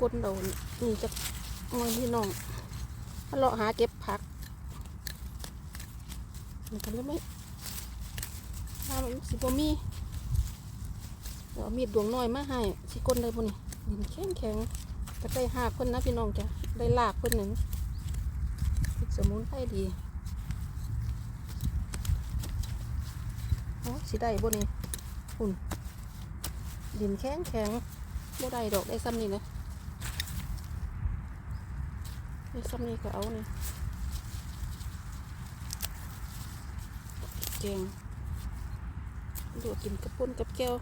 กดโดนนี่จะมองพี่น้องมาเลาะหาเก็บผักมันกันเลยไหมถ้ามันสิบมีเดี๋ยวเอามีดดวงน้อยมาให้สิกลได้บ่นี่ดินแข็งแข็งๆก็ได้หากเพิ่นนะพี่น้องจ้ะได้ลากเพิ่นหนึ่งสมุนไพรดีโอ้สิได้บ่นี่อุ่นดินแข็งแข็งๆบ่ได้ดอกได้ซ้ำนี่นะ ไอ้ซ้ำนี่ก็เอานี่เก่งดูกินกับปุ้นกับแก้ว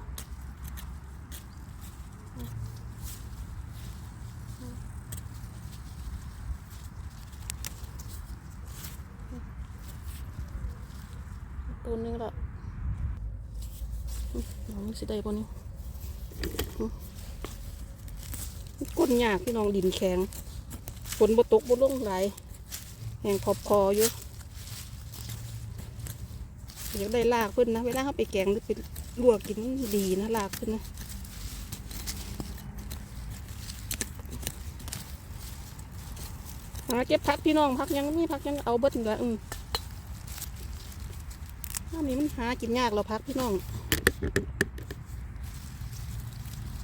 ตัวนึงละน้องสิได้ปะนี่ก้นยากพี่น้องดินแข็ง ฝนบ่ตกบ่ลงไหลายแห่งขอบคออยู่อยากได้ลากเพิ่นนะเวลาเขาไปแกงหรือไปลวกกินดีนะลากเพิ่นนะหาเก็บพักพี่น้องพักยังมีพักยังเอาเบิดเหลืออืมอันนี้มันหากินยากเราพักพี่น้อง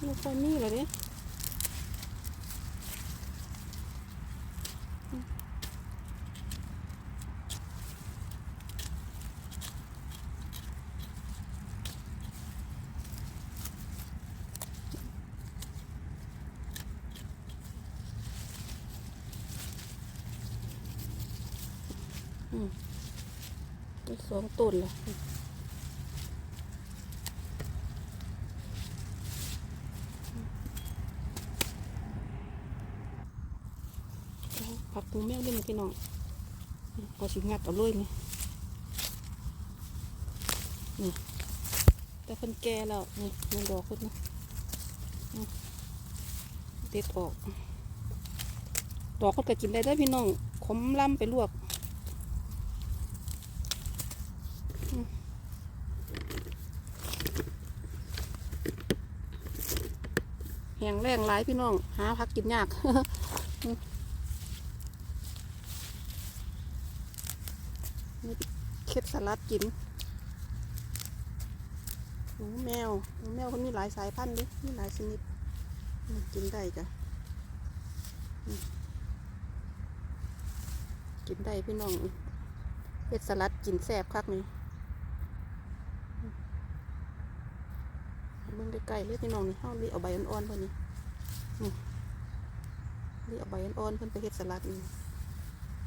ไม่ค่อยมีเลยเนี่ย อีกสองต้นเลยผักปูแมวเล่นพี่น้องเอาสิงัดเอาเลยนี่นี่แต่เพิ่นแก่แล้วนี่มันดอกเพิ่นนะเด็ดออก ดอกก็กินได้ได้พี่น้องขมล่ำไปลวก แหงแรงหลายพี่น้อง หาพักกินยากนี่เค็ดสลัดกินหนูแมวหนูแมวคนมีหลายสายพันธุ์ดิมีหลายชนิดกินได้จ้ะกินได้พี่น้องเฮ็ดสลัดกินแซ่บคักนี่อืมเบิ่ง ใกล้ๆเลยพี่น้องนี่เฮาลีเอาใบอ่อนๆเพิ่นนี่นี่ลีเอาใบอ่อนๆเพิ่นไปเฮ็ดสลัดนี่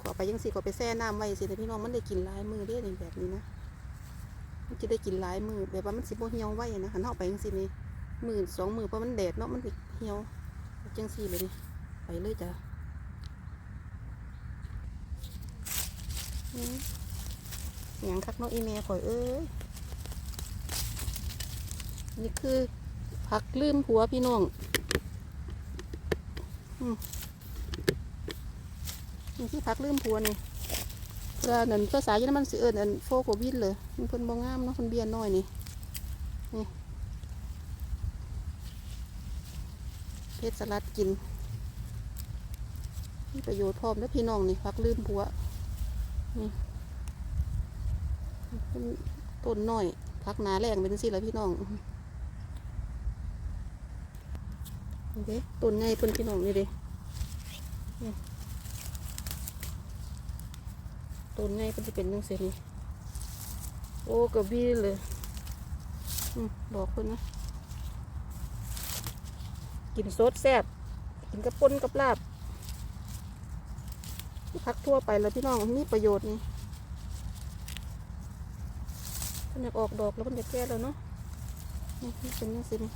ขอไปยังสิขอไปแช่น้ำไว้สิแต่พี่น้องมันได้กินหลายมือเด้นี่แบบนี้นะมันจะได้กินหลายมือแบบว่ามันสิบ่เหี่ยวไว้นะหันเอาไปยังสินี่มือสองมือเพราะมันแดดเนาะมันเหี่ยวจังสี่เลยนี่ไปเลยจ้ะอืมหยังคักน้องอีเมลข่อยเอ้ย นี่คือผักลืมหัวพี่น้องอืมนี่ที่พักลืมผัวนี่เพื่อนั่นภาษาเยอรมันสิเอิญอันโฟโกวินเลยมันเพิ่นบ่งงามเนาะเพิ่นเบียนน้อยนี่นี่เพชรสลัดกินมีประโยชน์พร้อมแล้วพี่น้องนี่พักลืมผัวนี่เป็นต้นน้อยพักหนาแรงเป็นสิล้วพี่น้องโอ เคต้นใหญ่เพิ่นพี่น้องนี่เด้ต้นไงก็จะเป็นจังซี่นี่โอ้กระบี่เลยอืมบอกคนนะกินสดแซ่บกินกับป่นกับลาบพักทั่วไปแล้วพี่น้องมีประโยชน์นี่มันอยากออกดอกแล้วมันจะแก่แล้วเนาะนี่เป็นยังสินี่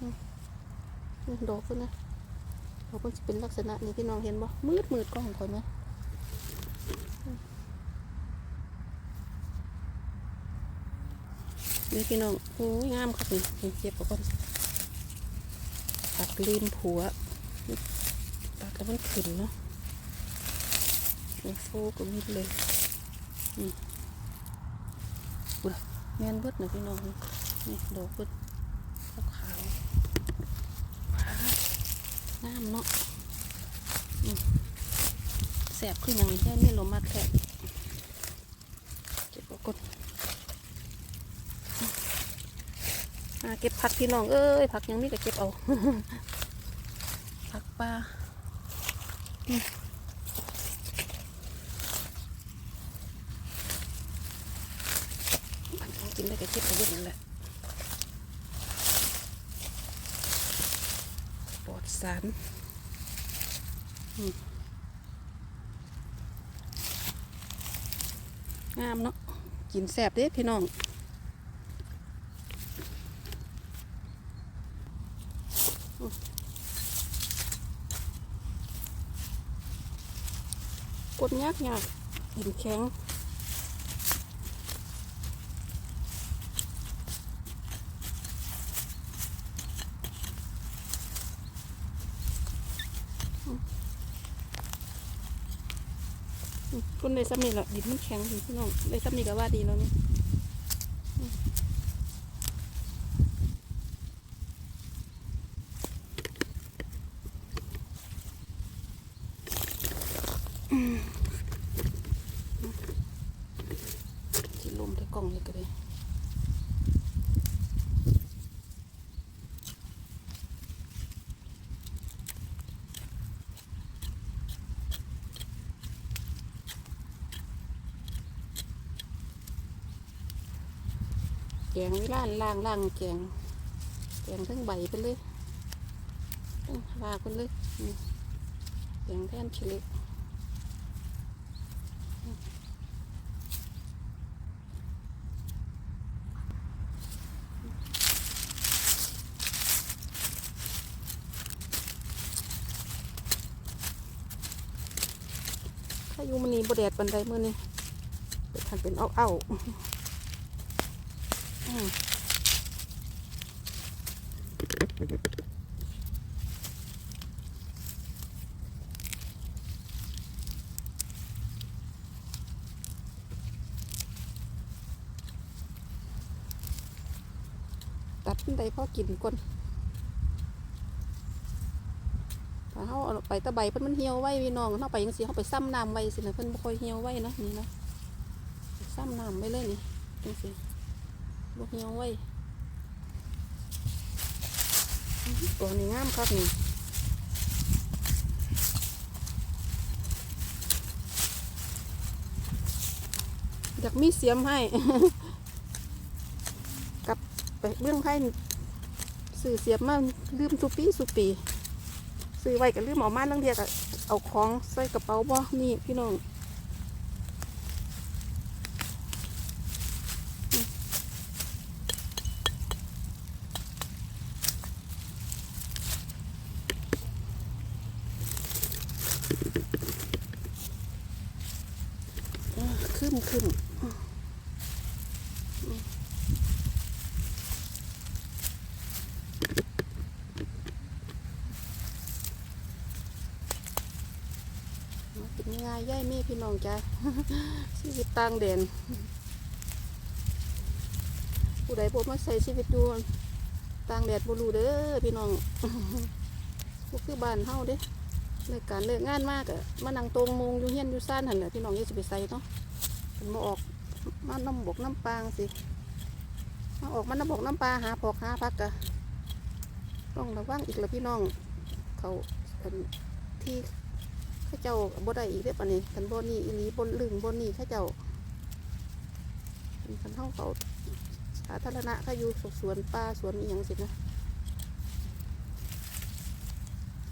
อืมนี่ ดอกคนนะเขาก็จะเป็นลักษณะนี้พี่น้องเห็นบ่มืดมืดกล้องของข่อยไหมนี่พี่น้องโอ้ยงามครับนี่เก็บเอาก่อนปักลีนผัวปักแล้วมันขึ้นเนาะนี่โฟก็มิดเลยนี่บุญแมนเบิดนะพี่น้องนี่นี่ดอกเบิดขาวามเนาะแสบขึ้นอย่างนี้แค่นี้ลมมากแค่เก็บกดอ่าเก็บผักพี่น้องเอ้ยผักยังนี้ก็เก็บเอาผักปลาอืมผักยังกินได้ก็เก็บเอาเยอะนั่นแหละปลอด สารงามเนาะกินแสบเด้พี่น้องกดยากยากหินแข็ง คนในซ้ำนี่แหละดินมันแข็งพี่น้องในซ้ำนี่ก็ว่าดีแล้วนี่อืมจิลมใส่กล่องเลยก็ได้แก งวิล่านล่างล่างแกงแกงทั้งใบไปเลยทั้งลาไปเลยแกงแท่นชิล็กถ้าอยู่มันนี่บแดดปันไดมือนี่เปิดทันเป็นเอาเอา ตัดปันไดพอกินก่นถ้าเขาเอาไปตะใบเพิ่นมันเหี่ยวไว้พี่น้องเขาไปยังสิเขาไปซ้ำน้ำไว้สินะเพิ่นบ่ค่อยเหี่ยวไว้นะนี่นะซ้ำน้ำไว้เลยนี่จังสิ บ่เหี่ยวไว้ยตัวนี้งามครับนี่อยากมีเสียมให้กลับไปเบื้องไพ่สื่อเสียมมาลืมสุปีสุปี ซื้อไว้ก็ลืมเอามาลังเดียกเอาของใส่กระเป๋าบ่นี่พี่น้อง ขึ้นขึ้นเป็นยังไงย่ายแม่พี่น้องจ้าชีวิตต่างแดนผู้ใดบ่มาใช้ชีวิตอยู่ต่างแดดบ่รู้เด้อพี่น้องบ่คือบ้านเฮาเด้ ในการเลิกงานมากอะมานั่งตรงมงอยู่เฮียนอยู่ซ่านหันแหละพี่น้องอย่สิไปใส่เนาะมันออกมาน้ำบกน้ำปางสิมาออกมาน้ำบกน้ำปลาหาพอกหาพักกะต้องระวังอีกแล้วพี่น้อง เขาที่ข้าเจ้าบ่ได้อีกเด้อปานนี้กันบ่นี่อีหลีบนลึงบนนี่ข้าเจ้าคันเฮาเขาสาธารณะเขาอยู่สวนป่าสวนอีหยังสินะ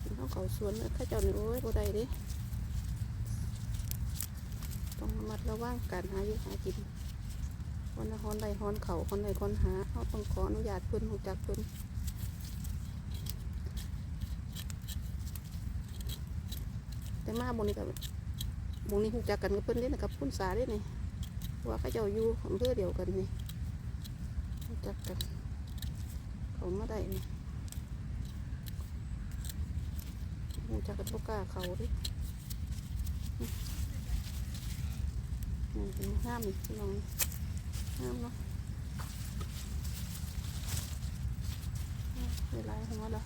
คัน เขาสวนน่ะข้าเจ้านี่โอ้ยบ่ได้เด้ต้องระมัดระวังการหาอยู่หากินคนละฮอนใดฮอนเขาคนใดคนหาเฮาต้องขออนุญาตเพิ่อนรู้จักเพิ่อนแต่มาบนนี้กับมงนี้หูจักกันกับเพิ่อนเด้นะกับพุ่นสาเด้นี่ว่าเขาเจ้าอยู่อำเภอเดียวกันนี่หูจักกันเขามาได้นี่ มูจักกระตุกกาเขาดินี่ห้ามน้องห้ามเนาะเวลาหัวละ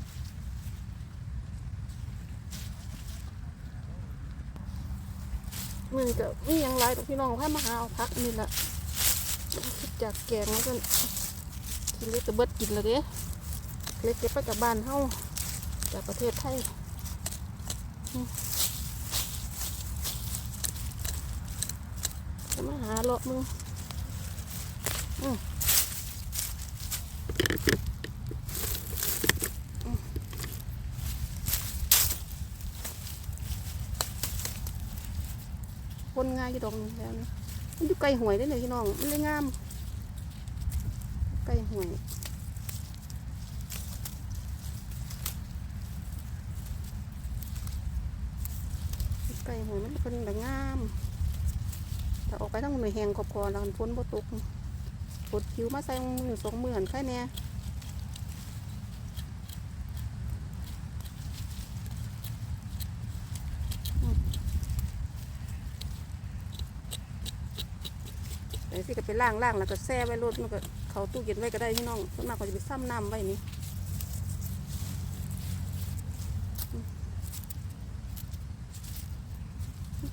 มันก็มียังไรแต่พี่น้องถ้ามาหาเอาพักนี่แหละคิดจากแกงแล้วก็กินเล็กกะเบิดกินเลยเด้เล็กเก็บไปกับบ้านเฮาจากประเทศไทย จะมาหาเลาะมึงคนง่ายอยู่ดอกแล้วนะมันอยู่ไกลหวยได้เลยพี่น้อง มันเลยงาม ไกลหวย ไก่หัวมันเป็นแบบงามแต่ออกไปทั้งหน่วยแหงขอบคอแล้วฝนบ่ตกฝนผิวมาใส่หนึ่งสองหมื่นแค่เนี้ยอืมแต่สิก็ไปล่างล่างแล้วก็แช่ไว้รถมันก็เขาตู้เย็นไว้ก็ได้พี่น้องส่วนมากเขาจะไปซ้ำน้ำไว้นี่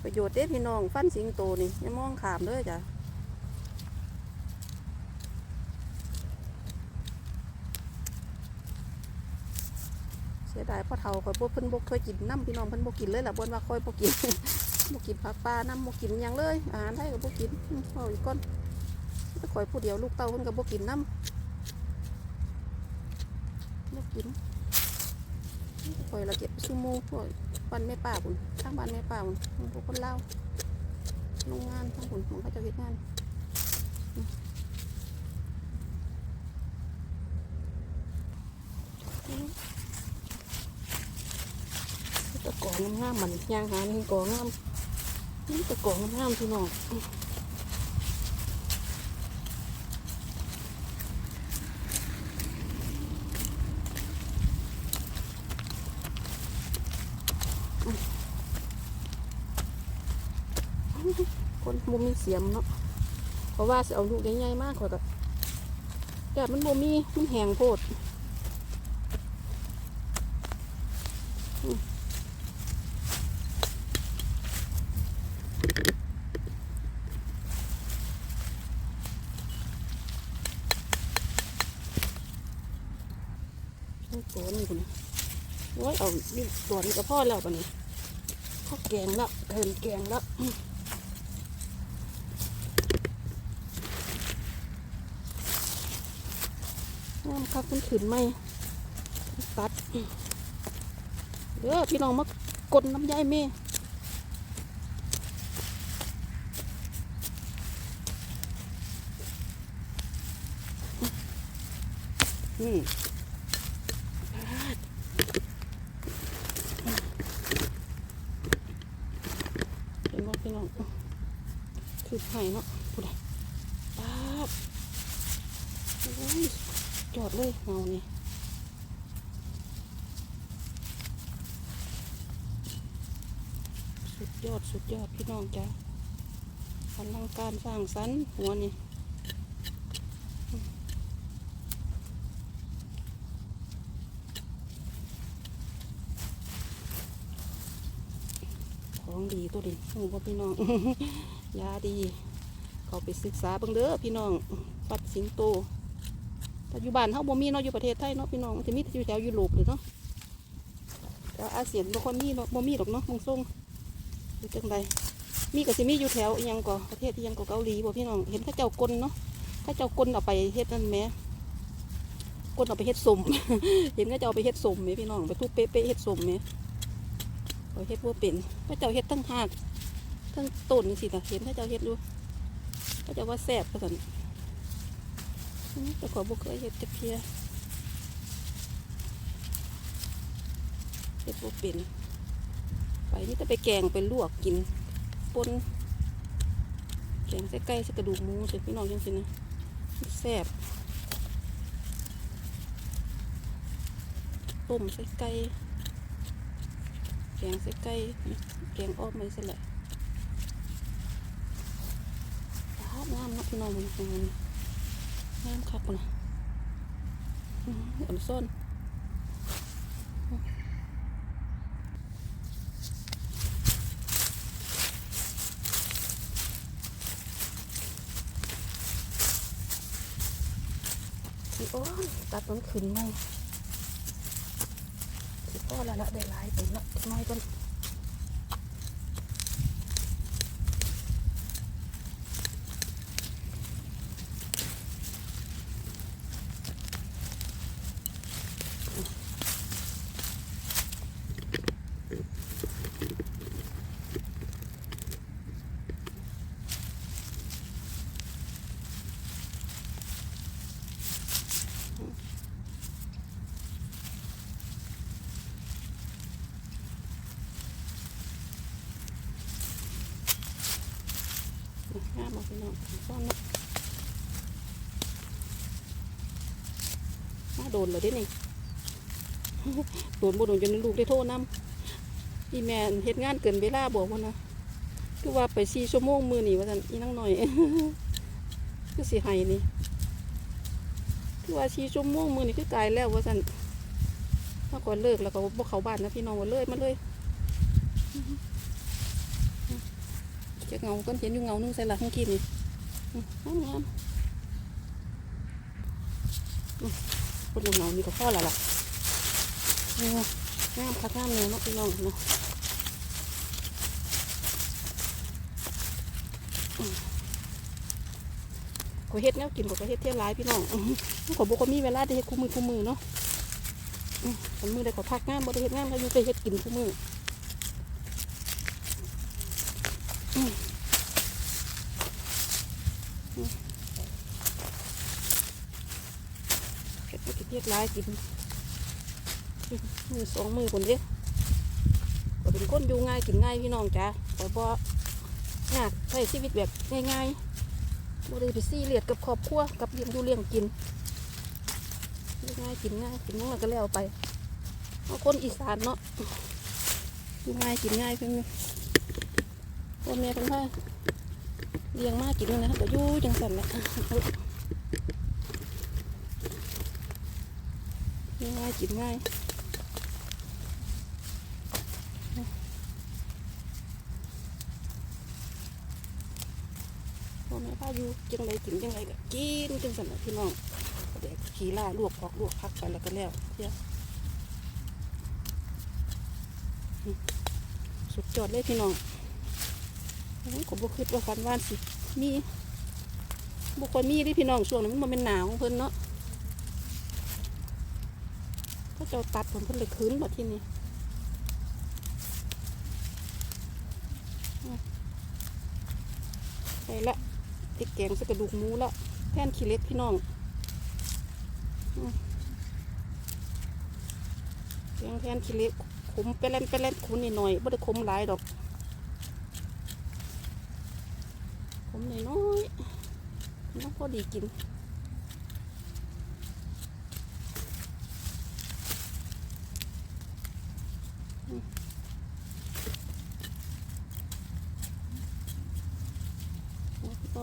ประโยชน์เด้พี่น้องฟันสิงโตนี่อย่ามองขามเลยจ้ะเสียดายพ่อเฒ่าคอยพวกเพิ่นบกเคยกินน้ำพี่น้องเพิ่นบกกินเลยล่ะบนว่าคอยบกกินบกกินผักปลาน้ำบกกินหยังเลยอาหารไทยก็บกกินเอาอีกก้อนแต่คอยผู้เดียวลูกเต้าเพิ่นก็บกกินน้ำบกกินคอยละเก็บซูโม่พวก บ้านแม่ป่าคุณทางบ้านแม่ป่าคุณพวกคนเล่าโรงงานทั้งคุณของเขาจะเฮ็ดงานตะกองงามมันยางหานี่กองงามนี่ตะกองงามๆพี่น้องอื่มีเสียมเนาะเพราะว่าสิเอาลูกใหญ่ๆมากกว่ากับแต่มันบ่มีมันแหงโพดตัวนี่คุณโอ้ยเอาตัวนี้ก็พอแล้วปะนี่ข้าวแกงแล้วเห็นแกงแล้ว อืมน้ำคักมันขืนไหมตัดอืมเด้อพี่น้องมากดน้ำยายเม่นี่เห็นว่าพี่น้องคือไผ่เนาะพูดได้ป๊าบโอ้ยจอ ดเลยเงานี่สุดยอดสุดยอดพี่น้องจ้ะอลังการสร้างสรรค์หัวนี่ของดีตัวดิหูว่าพี่น้อง ยาดี เขาไปศึกษาบิ่งเด้อพี่น้อง ปัดสิงโต ปัจจุบันเฮาบ่มีเนาะอยู่ประเทศไทยเนาะพี่น้องมันจะมีแต่อยู่แถวยุโรปเลยเนาะแต่อาเซียนบ่ค่อยมีเนาะบ่มีดอกเนาะมงทรงหรือจังใดมีก็สิมีอยู่แถวยังก็ประเทศที่ยังก็เกาหลีบ่พี่น้องเห็นเขาเจ้ากลเนาะเขาเจ้ากลเอาไปเฮ็ดนั่นแหมกลเอาไปเฮ็ดสมเห็นเขาเจ้าเอาไปเฮ็ดสมแหมพี่น้องไปทุบเป๊ะๆเฮ็ดสมแหมเขาเฮ็ดบ่เป็นเขาเจ้าเฮ็ดทั้งหากทั้งต้นสิน่ะเห็นเขาเจ้าเฮ็ดดูก็จะว่าแซ่บก็สัน อืมแต่ขอบุกเคยเห็ดจะเพียเห็ดบุเป็น ไปนี่ก็ไปแกงไปลวกกินปนแกงใส่ไก่ใส่กระดูกหมูใส่พี่น้องยังสินะแซ่บต้มใส่ไก่แกงใส่ไก่แกงอ้อมไม่ใส่แหละฟ้างามเนาะพี่น้องมัน งามคักนะอ่อนส้นโอ้ตัดมันขึ้นไหมพ่อแล้วละได้หลายเป็นละน้อยเป็น นเลยได้นี่โดนบ่โดนจนลูกได้โทษน้ำอีแม่นเฮ็ดงานเกินเวลาบอกว่านะคือว่าไปสี่ชั่วโมงมือนี่ว่าซั่นอีนั่งหน่อยคือสิให้นี่คือว่าสี่ชั่วโมงมือนี่คือกายแล้วว่าซั่นถ้าก่อนเลิกแล้วก็บ่เขาบ้านนะพี่น้องว่าเลยมาเลยจะเงาก้นเห็นอยู่เงานึ่งใส่หลักเมื่อกี้นี่อืมงามงามอืม คนเงานี่ก็พอและล่ะนี่ไงงามคักงามเลยนาะพี่น้องเนาะก็เฮ็ดแนวกินก็เฮ็ดเที่ยร้ายพี่น้องมันก็บ่ก็มีเวลาได้เฮ็ดคู่มือคู่มือเนาะมคันมือได้ก็พักงานบ่ได้เฮ็ดงานก็อยู่ไปเฮ็ดกินคู่มือ เรียกร้ายกิน มือสองมือคนเดียวก็เป็นคนอยู่ง่ายกินง่ายพี่น้องจ้าขอบอกยากใช้ชีวิตแบบง่ายๆบ่ได้ไปซี่เลียดกับครอบครัวกับเลี้ยงดูเลี้ยงกินง่ายกินง่ายกินง่ายก็แล้วไปเอาคนอีสานเนาะอยู่ง่ายกินง่ายเพิ่นพ่อแม่เพิ่นว่าเลี้ยงมากกินนะก็อยู่จังสันแหละ ง่ายกินง่ายพ่อแม่พาอยู่จังไรกินจังไรก็กินจังสันนะพี่น้องเด็กขี่ล่าลวกพอกลวกพักไปแล้วก็แล้วเที่ยอืมสุดยอดเลยพี่น้องอันนี้ผมบ่คิดว่าฟันว่านสิมีบุคคลมีที่พี่น้องช่วงนั้มันเป็นหนาวเพิ่นเนาะ ก็จะตัดผมเพิ่นเลยคืนแบบที่นี่ไปละติดแกงใส่กระดูกหมูละแทนขี้เล็กพี่น้องแกงแทนขี้เล็กขมไปเล่นไปเล่นขุนนิดหน่อยไม่ได้ขมหลายดอกขมน้อยน้องพอดีกิน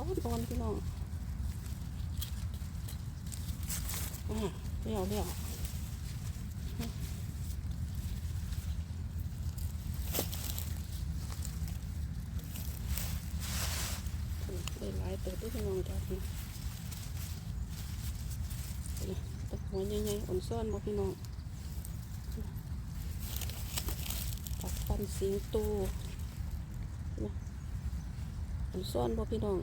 ร้อนพี่น้องอ่าเลี้ยวเลี้ยวได้หลายติบด้วยพี่น้องจ้าพี่ตะหัวใหญ่ๆอ่อนซ่อนบ่พี่น้องปักฟันสิงโตอ่อนซ่อนบ่พี่น้อง